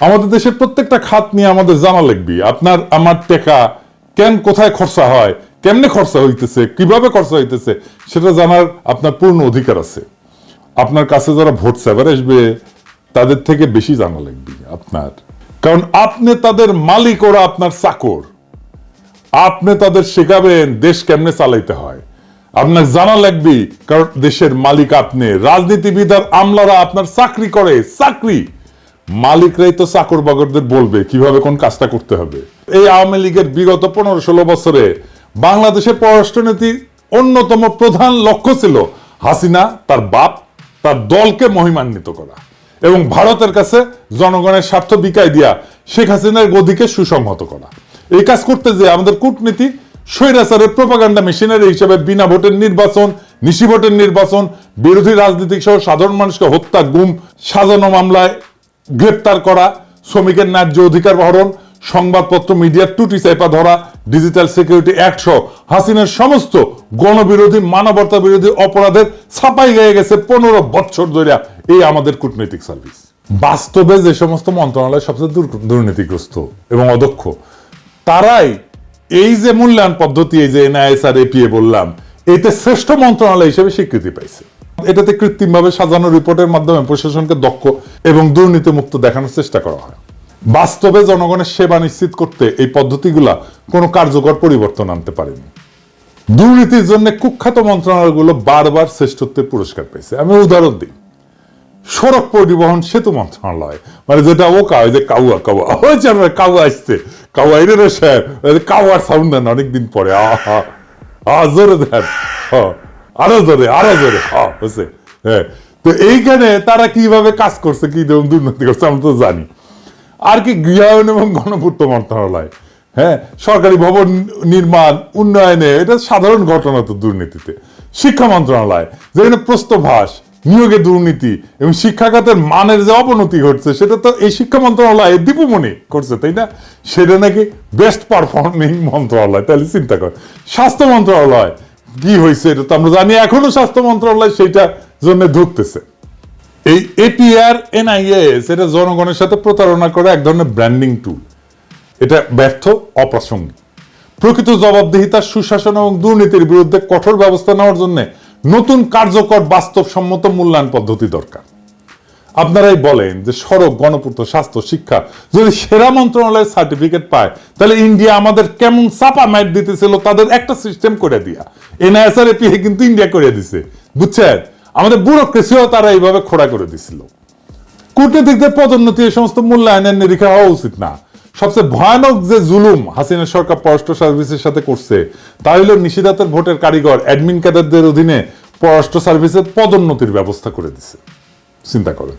আমাদের দেশের প্রত্যেকটা খাত নিয়ে আমাদের জানা লাগবে, আপনার, আমার টাকা কেন, কোথায় খরচা হয়, কেমনে খরচা হইতেছে, কীভাবে খরচা হইতেছে, সেটা জানার আপনার পূর্ণ অধিকার আছে। আপনার কাছে যারা ভোট সেভার আসবে, তাদের থেকে বেশি জানা লাগবে আপনার। কারণ আপনি তাদের মালিক, ওরা আপনার চাকর। আপনি তাদের শেখাবেন দেশ কেমনে চালাইতে হয়। আপনার জানা লাগবে, কারণ দেশের মালিক আপনি, রাজনীতিবিদ আর আমলারা আপনার চাকরি করে, চাকরি। মালিকরাই তো চাকর বাকরদের বলবে কীভাবে কোন কাজটা করতে হবে। এই আওয়ামী লীগের বিগত পনেরো ষোলো বছরে বাংলাদেশের পররাষ্ট্রনীতির অন্যতম প্রধান লক্ষ্য ছিল হাসিনা, তার বাপ, তার দলকে মহিমান্বিত করা এবং ভারতের কাছে জনগণের স্বার্থ বিকায় দিয়া শেখ হাসিনার গদিকে সুসংহত করা। এই কাজ করতে যে আমাদের কূটনীতি, স্বৈরাচারের প্রপাগান্ডা মেশিনারি হিসেবে বিনা ভোটের নির্বাচন, নিশি ভোটের নির্বাচন, বিরোধী রাজনীতিক সহ সাধারণ মানুষকে হত্যা, গুম, সাজানো মামলায় গ্রেপ্তার করা, শ্রমিকের ন্যায্য অধিকার হরণ সংবাদপত্র মিডিয়ার টুটি চাইপা ধরা, ডিজিটাল সিকিউরিটি অ্যাক্ট সহ হাসিনার সমস্ত গণবিরোধী, মানবতা বিরোধী অপরাধের ছাপাই গিয়ে গেছে পনেরো বছর ধরে। এই আমাদের কূটনৈতিক সার্ভিস। বাস্তবে যে সমস্ত মন্ত্রণালয় সবচেয়ে দুর্নীতিগ্রস্ত এবং অদক্ষ, তারাই এই যে মূল্যায়ন পদ্ধতি, এই যে এনআইএস আর এপিএ বললাম, এতে শ্রেষ্ঠ মন্ত্রণালয় হিসেবে স্বীকৃতি পাইছে। এটাতে কৃত্রিমভাবে সাজানো রিপোর্টের মাধ্যমে প্রশাসনকে দক্ষ এবং দুর্নীতিমুক্ত দেখানোর চেষ্টা করা হয়। বাস্তবে জনগণের সেবা নিশ্চিত করতে এই পদ্ধতিগুলা কোনো কার্যকর পরিবর্তন আনতে পারেনি। দুর্নীতির জন্য কুখ্যাত মন্ত্রণালয়গুলো বারবার শ্রেষ্ঠত্বের পুরস্কার পেয়েছে। আমি উদাহরণ দিই। সড়ক পরিবহন সেতু মন্ত্রণালয় মানে যেটা ও কাউ যে কাউয়া কাউয়া। ওই আমরা কাউয়া আসছে। কাউয়া এর স্যার কাউয়ার সাউন্ড দেন অনেকদিন পরে। আহা আ জোরে দেন। হ, আরও জোরে আরও জোরে। হচ্ছে হ্যাঁ তো এইখানে তারা কীভাবে কাজ করছে, কি দুর্নীতি করছে, আমরা তো জানি। আর কি গৃহায়ন এবং গণপূর্ত মন্ত্রণালয় হ্যাঁ সরকারি ভবন নির্মাণ, উন্নয়নে, এটা সাধারণ ঘটনা তো দুর্নীতিতে। শিক্ষা মন্ত্রণালয়, যেখানে প্রস্তভাস নিয়োগে দুর্নীতি এবং শিক্ষাখাতের মানের যে অবনতি ঘটছে, সেটা তো এই শিক্ষা মন্ত্রণালয় দীপুমণি করছে, তাই না? সেটা নাকি বেস্ট পারফর্মিং মন্ত্রণালয়, তাহলে চিন্তা কর। স্বাস্থ্য মন্ত্রণালয় কি হয়েছে এটা তো আমরা জানি, এখনও স্বাস্থ্য মন্ত্রণালয় সেইটা জন্য ধুকতেছে এই এপিআর এনআইএস এটা জনগণের সাথে প্রতারণা করে এক ধরনের ব্র্যান্ডিং টুল এটা ব্যর্থ, অপ্রাসঙ্গিক। প্রকৃত জবাবদিহিতা, সুশাসন এবং দুর্নীতির বিরুদ্ধে কঠোর ব্যবস্থা নেওয়ার জন্য নতুন কার্যকর বাস্তবসম্মত মূল্যায়ন পদ্ধতি দরকার। আপনারাই বলেন যে সড়ক, গণপূর্ত, স্বাস্থ্য, শিক্ষা, যদি সেরা মন্ত্রণালয়ের সার্টিফিকেট পায়, তাহলে ইন্ডিয়া আমাদের কেমন চাপা ম্যাট দিতেছিল তাদের একটা সিস্টেম করে দিয়া। এনআইএসআর, এপিএ কিন্তু ইন্ডিয়া করে দিছে। বুঝছেন? আমাদের ব্যুরোক্রেসিও তারা এইভাবে খোড়া করে দিছিল। কূটনীতিকদের পদোন্নতি এই সমস্ত মূল্যায়নের নিরীক্ষা হওয়া উচিত না। সবচেয়ে ভয়ানক যে জুলুম হাসিনা সরকার পররাষ্ট্র সার্ভিসের সাথে করছে, তা হলো নিষেধাতের ভোটের কারিগর, অ্যাডমিন ক্যাডারদের অধীনে পররাষ্ট্র সার্ভিসের পদোন্নতির ব্যবস্থা করে দিছে। চিন্তা করেন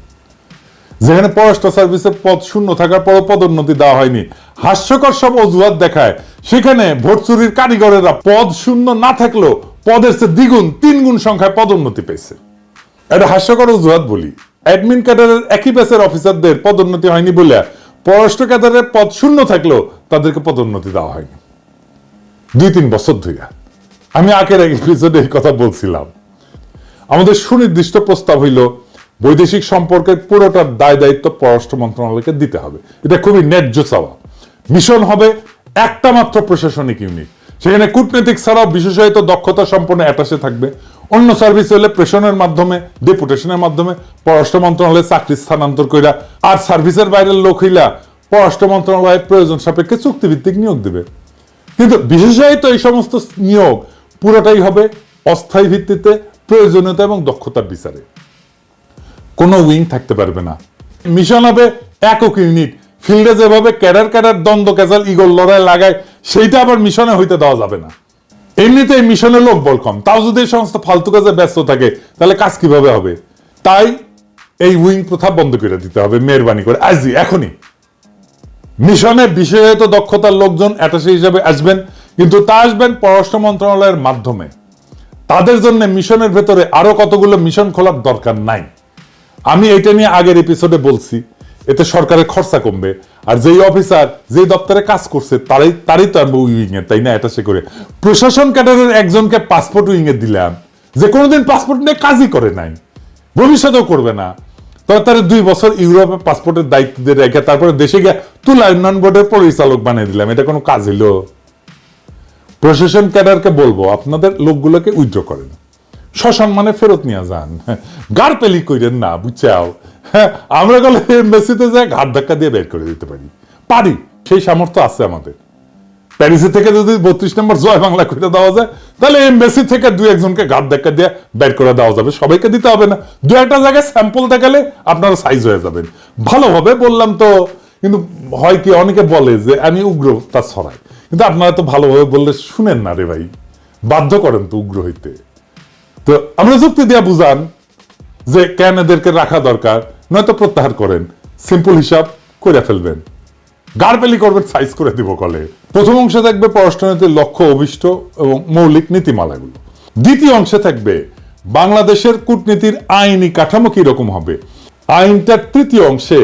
যেখানে পররাষ্ট্র সার্ভিসের পদ শূন্য থাকার পরও পদোন্নতি দেওয়া হয়নি, হাস্যকর সব অজুহাত দেখায়। সেখানে ভোট চুরির কারিগরেরা পদ শূন্য না থাকলেও পদের চেয়ে দ্বিগুণ তিন গুণ সংখ্যায় পদোন্নতি পেয়েছে। এটা হাস্যকর অজুহাত বলি, অ্যাডমিন ক্যাডারের একই ব্যাচের অফিসারদের পদোন্নতি হয়নি বলে পররাষ্ট্র ক্যাডারের পদ শূন্য থাকলেও তাদেরকে পদোন্নতি দেওয়া হয়নি। দুই তিন বছর ধরে আমি আগের এপিসোডে এই কথা বলছিলাম। আমাদের সুনির্দিষ্ট প্রস্তাব হইল বৈদেশিক সম্পর্কের পুরোটার দায় দায়িত্ব পররাষ্ট্র মন্ত্রণালয়কে দিতে হবে। এটা খুবই ন্যায্য চাওয়া মিশন হবে একটা মাত্র প্রশাসনিক ইউনিট। সেখানে কূটনৈতিক ছাড়াও বিশেষায়িত দক্ষতা সম্পন্ন অ্যাটাসে থাকবে। অন্য সার্ভিস হলে প্রেশনের মাধ্যমে, ডেপুটেশনের মাধ্যমে পররাষ্ট্র মন্ত্রণালয়ে চাকরি স্থানান্তর কইরা, আর সার্ভিসের বাইরের লোক হইলা পররাষ্ট্র মন্ত্রণালয়ের প্রয়োজন সাপেক্ষে চুক্তিভিত্তিক নিয়োগ দিবে। কিন্তু বিশেষায়িত এই সমস্ত নিয়োগ পুরোটাই হবে অস্থায়ী ভিত্তিতে প্রয়োজনীয়তা এবং দক্ষতার বিচারে। কোনো উইং থাকতে পারবে না। মিশন হবে একক ইউনিট ফিল্ডে যেভাবে ক্যাডার ক্যাডার দ্বন্দ্ব ক্যাজাল ইগল লড়াই লাগায়, সেইটা আবার মিশনে হইতে দেওয়া যাবে না। এমনিতে এই মিশনের লোক বল কম। তাও যদি এই সমস্ত ফালতু কাজে ব্যস্ত থাকে, তাহলে কাজ কীভাবে হবে? তাই এই উইং প্রথা বন্ধ করে দিতে হবে, মেহরবানি করে। আজই এখনই। মিশনে বিশেষত দক্ষতার লোকজন অ্যাটাসি হিসেবে আসবেন, কিন্তু তা আসবেন পররাষ্ট্র মন্ত্রণালয়ের মাধ্যমে। তাদের জন্য মিশনের ভেতরে আরও কতগুলো মিশন খোলার দরকার নাই। আমি এটা নিয়ে আগের এপিসোডে বলছি, এতে সরকারের খরচা কমবে, আর যেই অফিসার যে দপ্তরে কাজ করছে, তারাই, তারই তো আমি উইং এর তাই না? এটা সে করে। প্রশাসন ক্যাডারের একজনকে পাসপোর্ট উইং এ দিলাম, যে কোনোদিন পাসপোর্ট নিয়ে কাজই করে নাই, ভবিষ্যতেও করবে না। তবে তার দুই বছর ইউরোপে পাসপোর্টের দায়িত্ব দিয়ে রেখে তারপরে দেশে গিয়ে তুলা উন্নয়ন বোর্ডের পরিচালক বানিয়ে দিলাম, এটা কোনো কাজ হইল। প্রশাসন ক্যাডারকে বলব, আপনাদের লোকগুলোকে উইথড্র করেন। সসম্মানে ফেরত নিয়ে যান। গার পেলি কইরেন না, বুঝছাও? হ্যাঁ আমরা গেলে এমবেসিতে যায় ঘাট ধাক্কা দিয়ে বের করে দিতে পারি। পারি, সেই সামর্থ্য আছে আমাদের। প্যারিসি থেকে যদি বত্রিশ নম্বর জয় বাংলা করে দেওয়া যায়, তাহলে এমবেসি থেকে দু একজনকে ঘাট ধাক্কা দিয়ে বের করে দেওয়া যাবে। সবাইকে দিতে হবে না। দু একটা জায়গায় স্যাম্পল দেখালে আপনারা সাইজ হয়ে যাবেন। ভালোভাবে বললাম তো, কিন্তু হয় কি অনেকে বলে যে আমি উগ্র তা ছড়াই। কিন্তু আপনারা তো ভালোভাবে বললে শুনেন না রে ভাই। বাধ্য করেন তো উগ্র হইতে। তো আমরা যুক্তি দিয়া বুঝান যে কেন এদেরকে রাখা দরকার, নয়তো প্রত্যাহার করেন। সিম্পল হিসাব করে ফেলবেন। গারপেলি করবেন সাইজ করে দিব কলে। প্রথম অংশে থাকবে পররাষ্ট্রনীতির লক্ষ্য, অভিষ্ট এবং মৌলিক নীতিমালাগুলো। দ্বিতীয় অংশে থাকবে বাংলাদেশের কূটনীতির আইনি কাঠামো কি রকম হবে। আইনটার তৃতীয় অংশে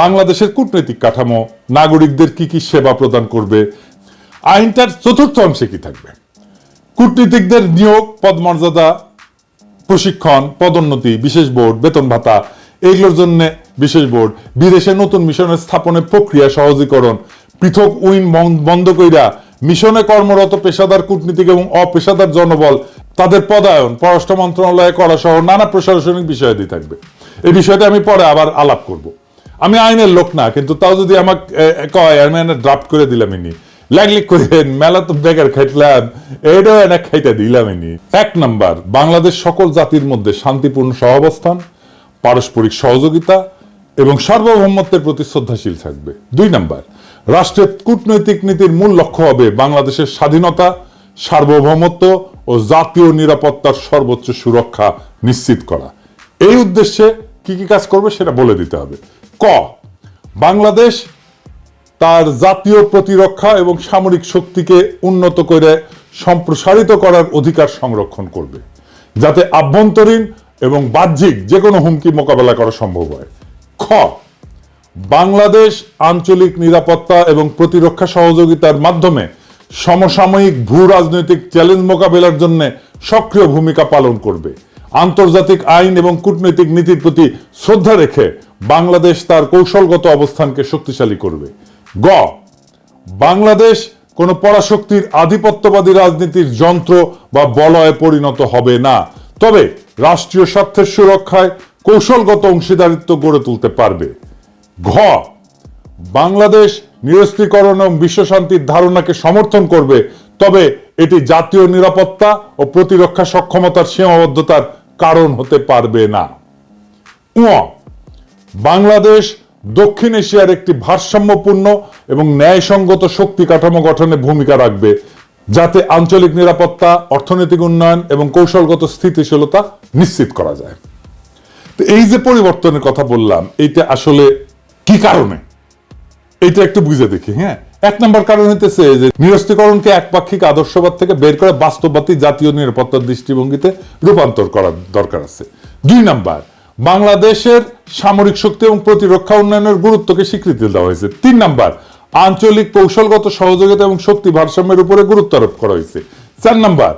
বাংলাদেশের কূটনৈতিক কাঠামো, নাগরিকদের কি কি সেবা প্রদান করবে, আইনটার চতুর্থ অংশে কি থাকবে? কূটনীতিকদের নিয়োগ, পদমর্যাদা, প্রশিক্ষণ, পদোন্নতি, বিশেষ বোর্ড, বেতন ভাতা, এইগুলোর জন্য বিশেষ বোর্ড, বিদেশে নতুন মিশনের স্থাপনে প্রক্রিয়া, সহজীকরণ, পৃথক উইন বন্ধ কইরা মিশনে কর্মরত পেশাদার কূটনীতিক এবং অপেশাদার জনবল, তাদের পদায়ন, পররাষ্ট্র মন্ত্রণালয়ে করা সহ নানা প্রশাসনিক বিষয়াদি থাকবে। এই বিষয়টা আমি পরে আবার আলাপ করব। আমি আইনের লোক না, কিন্তু তাও যদি আমাকে কয়, আমি ড্রাফট করে দিলাম ইনি। লাগলি করেন মেলা তো বেকার খাইতলাম। এটাও এনে খাইতে দিলাম ইনি এক নাম্বার, বাংলাদেশ সকল জাতির মধ্যে শান্তিপূর্ণ সহাবস্থান, পারস্পরিক সহযোগিতা এবং সার্বভৌমত্বের প্রতি শ্রদ্ধাশীল থাকবে। দুই নাম্বার, রাষ্ট্রের কূটনৈতিক নীতির মূল লক্ষ্য হবে বাংলাদেশের স্বাধীনতা, সার্বভৌমত্ব ও জাতীয় নিরাপত্তার সর্বোচ্চ সুরক্ষা নিশ্চিত করা। এই উদ্দেশ্যে কি কি কাজ করবে সেটা বলে দিতে হবে। ক, বাংলাদেশ তার জাতীয় প্রতিরক্ষা এবং সামরিক শক্তিকে উন্নত করে সম্প্রসারিত করার অধিকার সংরক্ষণ করবে, যাতে আভ্যন্তরীণ এবং বাহ্যিক যে কোনো হুমকি মোকাবেলা করা সম্ভব হয়। খ, বাংলাদেশ আঞ্চলিক নিরাপত্তা এবং প্রতিরক্ষা সহযোগিতার মাধ্যমে সমসাময়িক ভূ রাজনৈতিক চ্যালেঞ্জ মোকাবেলার জন্য সক্রিয় ভূমিকা পালন করবে। আন্তর্জাতিক আইন এবং কূটনৈতিক নীতির প্রতি শ্রদ্ধা রেখে বাংলাদেশ তার কৌশলগত অবস্থানকে শক্তিশালী করবে। গ, বাংলাদেশ কোনো পরাশক্তির আধিপত্যবাদী রাজনীতির যন্ত্র বা বলয়ে পরিণত হবে না। তবে রাষ্ট্রীয় স্বার্থের সুরক্ষায় কৌশলগত অংশীদারিত্ব গড়ে তুলতে পারবে। ঘ, বাংলাদেশ নিরস্ত্রীকরণ এবং বিশ্বশান্তির ধারণাকে সমর্থন করবে, তবে এটি জাতীয় নিরাপত্তা ও প্রতিরক্ষা সক্ষমতার সীমাবদ্ধতার কারণ হতে পারবে না। বাংলাদেশ দক্ষিণ এশিয়ার একটি ভারসাম্যপূর্ণ এবং ন্যায়সঙ্গত শক্তি কাঠামো গঠনে ভূমিকা রাখবে, যাতে আঞ্চলিক নিরাপত্তা, অর্থনৈতিক উন্নয়ন এবং কৌশলগত স্থিতিশীলতা নিশ্চিত করা যায়। তো এই যে পরিবর্তনের কথা বললাম, এইটা আসলে কি কারণে? এইটা একটু বুঝে দেখি হ্যাঁ? এক নম্বর কারণ হইতেছে যে নিরস্ত্রীকরণকে একপাক্ষিক আদর্শবাদ থেকে বের করে বাস্তববাদী জাতীয় নিরাপত্তার দৃষ্টিভঙ্গিতে রূপান্তর করার দরকার আছে। দুই নাম্বার বাংলাদেশের সামরিক শক্তি এবং প্রতিরক্ষা উন্নয়নের গুরুত্বকে স্বীকৃতি দেওয়া হয়েছে। তিন নাম্বার, আঞ্চলিক কৌশলগত সহযোগিতা এবং শক্তি ভারসাম্যের উপরে গুরুত্ব আরোপ করা হয়েছে। চার নাম্বার,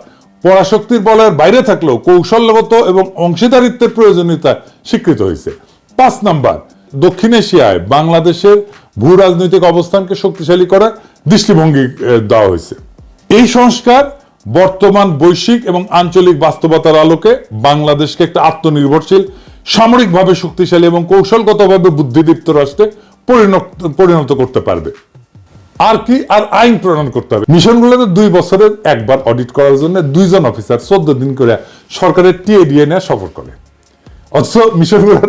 পরাশক্তির বলয়ের বাইরে থাকলেও কৌশলগত এবং অংশীদারিত্বের প্রয়োজনীয়তা স্বীকৃত হয়েছে। পাঁচ নাম্বার, দক্ষিণ এশিয়ায় বাংলাদেশের ভূ রাজনৈতিক অবস্থানকে শক্তিশালী করার দৃষ্টিভঙ্গি দেওয়া হয়েছে। এই সংস্কার বর্তমান বৈশ্বিক এবং আঞ্চলিক বাস্তবতার আলোকে বাংলাদেশকে একটা আত্মনির্ভরশীল সামরিকভাবে শক্তিশালী এবং কৌশলগতভাবে বুদ্ধিদীপ্ত রাষ্ট্রে পরিণত পরিণত করতে পারবে। আর কি, আর আইন প্রণয়ন করতে হবে। মিশনগুলোতে দুই বছরের একবার অডিট করার জন্য দুইজন অফিসার চোদ্দ দিন করে সরকারের টিএডিএ নিয়ে সফর করে। অথচ মিশনগুলোর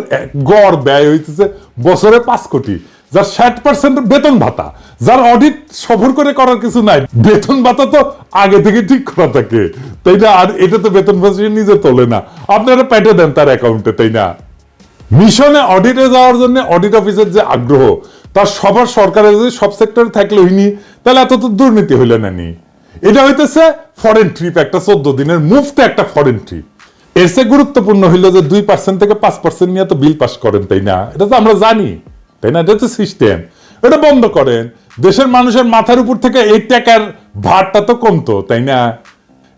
গড় ব্যয় হইতেছে বছরে পাঁচ কোটি। যার ষাট পার্সেন্ট বেতন ভাতা, যার অডিট সফর করে করার কিছু নাই, বেতন ভাতা তো আগে থেকে ঠিক করা থাকে। তাই না? আর এটা তো বেতন ভাতা নিজে তোলে না। আপনারা পেটে দেন তার অ্যাকাউন্টে তাই না? মিশনে অডিটে যাওয়ার জন্য অডিট অফিসের যে আগ্রহ, তার সবার সরকারের যদি সব সেক্টরে থাকলে হইনি তাহলে এত তো দুর্নীতি হইলে না নি। এটা হইতেছে ফরেন ট্রিপ একটা চোদ্দ দিনের মুফতে একটা ফরেন ট্রিপ এর চেয়ে গুরুত্বপূর্ণ হইল যে দুই পার্সেন্ট থেকে পাঁচ পার্সেন্ট নিয়ে তো বিল পাস করেন, তাই না? এটা তো আমরা জানি। তাই না? এটা সিস্টেম এটা বন্ধ করেন। দেশের মানুষের মাথার উপর থেকে এই টাকার ভারটা তো কমতো, তাই না?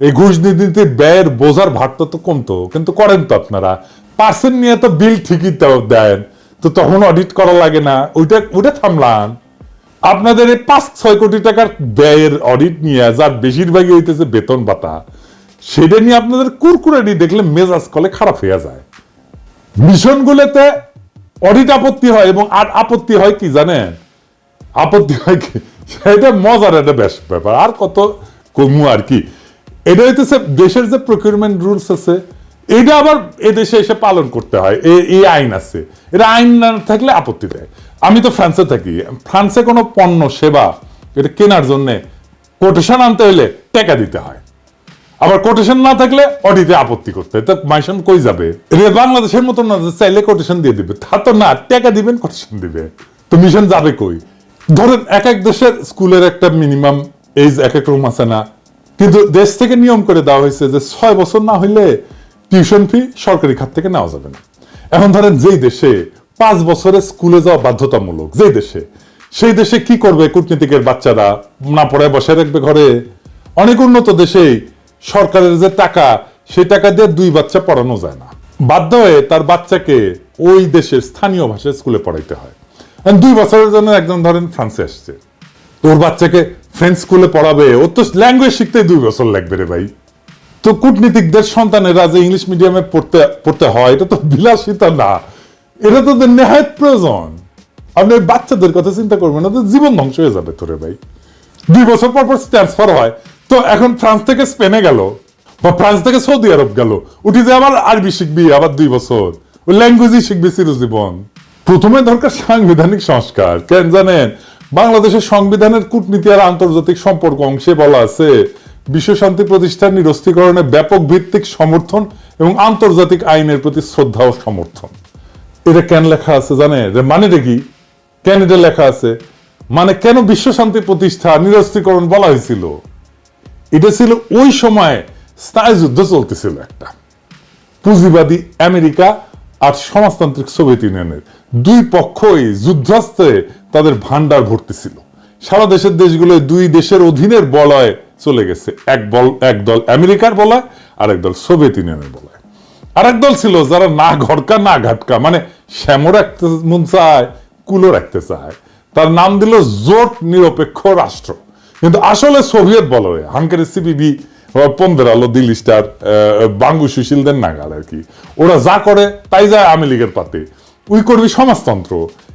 এই ঘুষ নীতিতে ব্যয়ের বোঝার ভারটা তো কমতো। কিন্তু করেন তো আপনারা। পার্সেন্ট নিয়ে তো বিল ঠিকই দেন। তো তখন অডিট করা লাগে না। ওইটা ওইটা থামলাম। আপনাদের এই পাঁচ, ছয় কোটি টাকার ব্যয়ের অডিট নিয়ে যার বেশিরভাগই হইতেছে বেতন ভাতা, সেটা নিয়ে আপনাদের কুরকুরানি দেখলে মেজাজ কলে খারাপ হয়ে যায়। মিশনগুলোতে অডিট আপত্তি হয় এবং আর আপত্তি হয় কি জানেন আপত্তি হয় কি? সেটা মজার একটা বেশ ব্যাপার। আর কত কমু আর কি? এটা হইতেছে দেশের যে প্রকিউরমেন্ট রুলস আছে, এটা আবার এদেশে এসে পালন করতে হয়। এ- এই আইন আছে। এটা আইন না থাকলে আপত্তি দেয়। আমি তো ফ্রান্সে থাকি। ফ্রান্সে কোনো পণ্য, সেবা, এটা কেনার জন্যে কোটেশন আনতে হলে টাকা দিতে হয়। আবার কোটেশন না থাকলে অডিটে আপত্তি করতে তো মাইশন কই যাবে? এটা বাংলাদেশের মতো না চাইলে কোটেশন দিয়ে দিবে। তা তো না, টাকা দিবেন কোটেশন দিবে। তো মিশন যাবে কই? ধরেন এক এক দেশের স্কুলের একটা মিনিমাম এজ এক এক রকম আছে না। কিন্তু দেশ থেকে নিয়ম করে দেওয়া হয়েছে যে ছয় বছর না হইলে টিউশন ফি সরকারি খাত থেকে নেওয়া যাবে না। এখন ধরেন যেই দেশে পাঁচ বছরে স্কুলে যাওয়া বাধ্যতামূলক, যেই দেশে, সেই দেশে কি করবে কূটনীতিকের বাচ্চারা? না পড়ায় বসে রাখবে ঘরে। অনেক উন্নত দেশেই সরকারের যে টাকা সেই টাকা দিয়ে দুই বাচ্চা পড়ানো যায় না। বাধ্য হয়ে তার বাচ্চাকে ওই দেশের স্থানীয় ভাষায় স্কুলে পড়াইতে হয়। দুই বছরের জন্য একজন ধরেন ফ্রান্সে আসছে। তোর বাচ্চাকে ফ্রেঞ্চ স্কুলে পড়াবে। ওর তো ল্যাঙ্গুয়েজ শিখতে দুই বছর লাগবে রে ভাই। তো কূটনীতিকদের সন্তানেরা যে ইংলিশ মিডিয়ামে পড়তে পড়তে হয়, এটা তো বিলাসিতা না। এটা তো নেহায়ত প্রয়োজন। আপনি বাচ্চাদের কথা চিন্তা করবেন না তো জীবন ধ্বংস হয়ে যাবে তোরে ভাই। দুই বছর পর পর ট্রান্সফার হয়। তো এখন ফ্রান্স থেকে স্পেনে গেল, বা ফ্রান্স থেকে সৌদি আরব গেল। উঠি যে আবার আরবি শিখবি, আবার দুই বছর। ওই ল্যাঙ্গুয়েজই শিখবি চিরজীবন। প্রথমে দরকার সাংবিধানিক সংস্কার। কেন জানেন? বাংলাদেশের সংবিধানের কূটনীতি আর আন্তর্জাতিক সম্পর্ক অংশে বলা আছে, বিশ্ব শান্তি প্রতিষ্ঠান নিরস্ত্রীকরণে ব্যাপক ভিত্তিক সমর্থন এবং আন্তর্জাতিক আইনের প্রতি শ্রদ্ধা ও সমর্থন। এটা কেন লেখা আছে জানে মানেটা কি? কেন এটা লেখা আছে? মানে কেন বিশ্ব শান্তি প্রতিষ্ঠা, নিরস্ত্রীকরণ বলা হয়েছিল? এটা ছিল ওই সময় স্নায়ু যুদ্ধ চলতেছিল একটা। পুঁজিবাদী আমেরিকা আর সমাজতান্ত্রিক সোভিয়েত ইউনিয়নের দুই পক্ষই যুদ্ধাস্ত্রে তাদের ভান্ডার ভর্তি ছিল সারা দেশের দেশগুলো দুই দেশের অধীনের বলয় চলে গেছে। এক বল, এক দল আমেরিকার বলয় আর এক দল সোভিয়েত ইউনিয়নের বলয়। আর এক দল ছিল যারা না ঘটকা না ঘাটকা মানে শ্যামো রাখতে মন চায় কুলো রাখতে চায়। তার নাম দিল জোট নিরপেক্ষ রাষ্ট্র। কিন্তু আসলে সোভিয়েত বলয় হাঙ্কারি সিপিবি পন্দের আলো দিল্লি স্টার বাঙ্গু সুশীলদের নাগাল আর কি। ওরা যা করে, তাই যায় আওয়ামী লীগের পাতে। উই করবি সমাজতন্ত্র।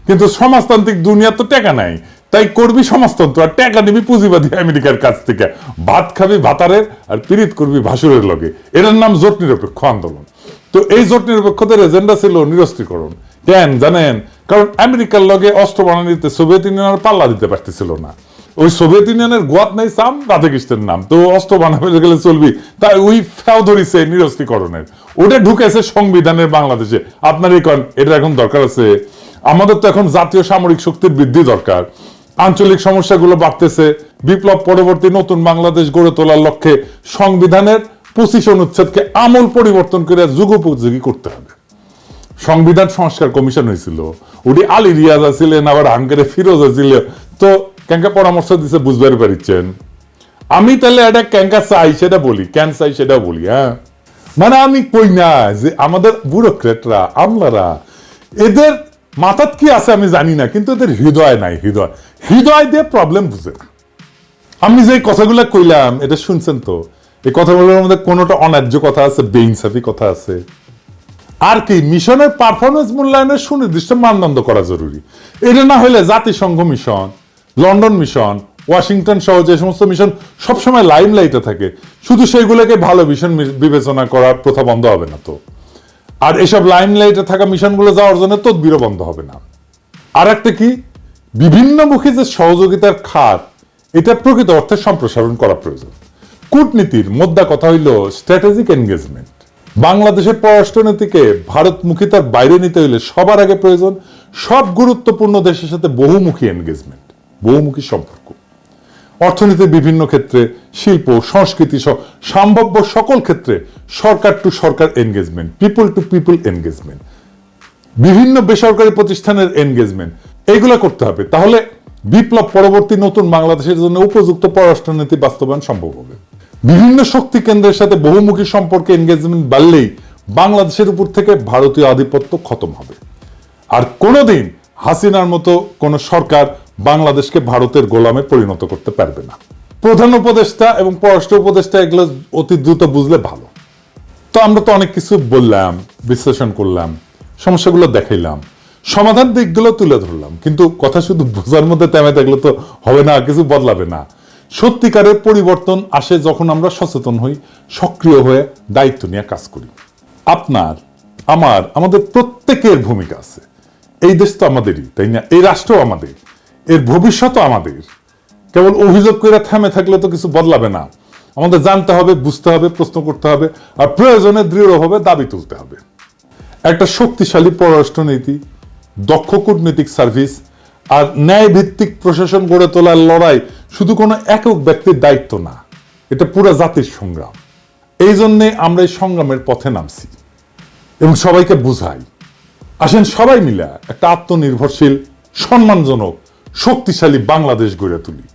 কিন্তু সমাজতান্ত্রিক দুনিয়া তো টেকা নাই। তাই করবি সমাজতন্ত্র আর টেকা নিবি পুঁজিবাদী আমেরিকার কাছ থেকে। ভাত খাবি ভাতারের আর পীড়িত করবি ভাসুরের লগে। এটার নাম জোট নিরপেক্ষ আন্দোলন। তো এই জোট নিরপেক্ষতার এজেন্ডা ছিল নিরস্ত্রীকরণ। কেন জানেন? কারণ আমেরিকার লগে অস্ত্র বানানিতে সোভিয়েত ইউনিয়ন পাল্লা দিতে পারতেছিল না। ওই সোভিয়েত ইউনিয়নের গোয়াত নাই, সাম রাধাকৃষ্ণের নাম। তো অস্ত্র বানাবে গেলে চলবি। তাই ওই ফেও ধরিছে নিরস্ত্রীকরণের। ওটা ঢুকেছে সংবিধানের বাংলাদেশে। আপনার এই কন এটা এখন দরকার আছে। আমাদের তো এখন জাতীয় সামরিক শক্তির বৃদ্ধি দরকার। আঞ্চলিক সমস্যাগুলো বাড়তেছে। বিপ্লব পরবর্তী নতুন বাংলাদেশ গড়ে তোলার লক্ষ্যে সংবিধানের পঁচিশ অনুচ্ছেদকে আমূল পরিবর্তন করে যুগোপযোগী করতে হবে। সংবিধান সংস্কার কমিশন হয়েছিল। উনি আলী রিয়াজ ছিলেন আবার হাঙ্গারে ফিরোজ ছিল তো ক্যাঙ্কা পরামর্শ দিছে, বুঝবার পারিচ্ছেন। আমি তাহলে এটা ক্যাঙ্কা চাই, সেটা বলি ক্যান চাই সেটা বলি হ্যাঁ? মানে আমি কই না যে আমাদের ব্যুরোক্রেটরা, আমলারা, এদের মাথাত কি আছে আমি জানি না, কিন্তু এদের হৃদয় নাই, হৃদয়। হৃদয় দিয়ে প্রবলেম বুঝে। না আমি যে কথাগুলো কইলাম, এটা শুনছেন তো? এই কথাগুলোর মধ্যে কোনোটা অন্যায্য কথা আছে, বেইনসাফি কথা আছে? আর কি, মিশনের পারফরমেন্স মূল্যায়নের সুনির্দিষ্ট মানদণ্ড করা জরুরি। এটা না হলে জাতিসংঘ মিশন লন্ডন মিশন, ওয়াশিংটন সহ যে সমস্ত মিশন সবসময় লাইম লাইটে থাকে। শুধু সেইগুলোকে ভালো মিশন বিবেচনা করার প্রথা বন্ধ হবে না তো। আর এসব লাইম লাইটে থাকা মিশনগুলো যাওয়ার জন্য তদবিরও বন্ধ হবে না। আর একটা কি? বিভিন্ন বিভিন্নমুখী যে সহযোগিতার খাত, এটা প্রকৃত অর্থে সম্প্রসারণ করা প্রয়োজন। কূটনীতির মোদ্দা কথা হইল স্ট্র্যাটেজিক এনগেজমেন্ট বাংলাদেশের পররাষ্ট্রনীতিকে ভারতমুখিতার বাইরে নিতে হইলে সবার আগে প্রয়োজন সব গুরুত্বপূর্ণ দেশের সাথে বহুমুখী এনগেজমেন্ট বহুমুখী সম্পর্ক। অর্থনীতির বিভিন্ন ক্ষেত্রে, শিল্প, সংস্কৃতি সহ সম্ভাব্য সকল ক্ষেত্রে সরকার to Sarkar engagement people to people engagement বিভিন্ন বেসরকারি প্রতিষ্ঠানের এনগেজমেন্ট এইগুলো করতে হবে। তাহলে বিপ্লব পরবর্তী নতুন বাংলাদেশের জন্য উপযুক্ত পররাষ্ট্রনীতি বাস্তবায়ন সম্ভব হবে। বিভিন্ন শক্তি কেন্দ্রের সাথে বহুমুখী সম্পর্কে এনগেজমেন্ট বাড়লেই বাংলাদেশের উপর থেকে ভারতীয় আধিপত্য খতম হবে। আর কোনোদিন হাসিনার মতো কোন সরকার বাংলাদেশকে ভারতের গোলামে পরিণত করতে পারবে না। প্রধান উপদেষ্টা এবং পররাষ্ট্র উপদেষ্টা এগুলো অতি দ্রুত বুঝলে ভালো। তো আমরা তো অনেক কিছু বললাম, বিশ্লেষণ করলাম, সমস্যাগুলো দেখাইলাম, সমাধান দিকগুলো তুলে ধরলাম, কিন্তু কথা শুধু বোঝার মধ্যে তেমে থাকলে তো হবে না, কিছু বদলাবে না। সত্যিকারের পরিবর্তন আসে যখন আমরা সচেতন হই, সক্রিয় হয়ে দায়িত্ব নিয়ে কাজ করি। আপনার, আমার, আমাদের প্রত্যেকের ভূমিকা আছে। এই দেশ তো আমাদেরই, তাই না? এই রাষ্ট্র আমাদের। এর ভবিষ্যৎও আমাদের। কেবল অভিযোগ করে থেমে থাকলে তো কিছু বদলাবে না। আমাদের জানতে হবে, বুঝতে হবে, প্রশ্ন করতে হবে, আর প্রয়োজনে দৃঢ়ভাবে দাবি তুলতে হবে। একটা শক্তিশালী পররাষ্ট্রনীতি, দক্ষ কূটনৈতিক সার্ভিস, আর ন্যায় ভিত্তিক প্রশাসন গড়ে তোলার লড়াই শুধু কোনো একক ব্যক্তির দায়িত্ব না, এটা পুরো জাতির সংগ্রাম। এই জন্যে আমরা এই সংগ্রামের পথে নামছি এবং সবাইকে বুঝাই। আসেন সবাই মিলে একটা আত্মনির্ভরশীল, সম্মানজনক শক্তিশালী বাংলাদেশ গড়ে তুলি।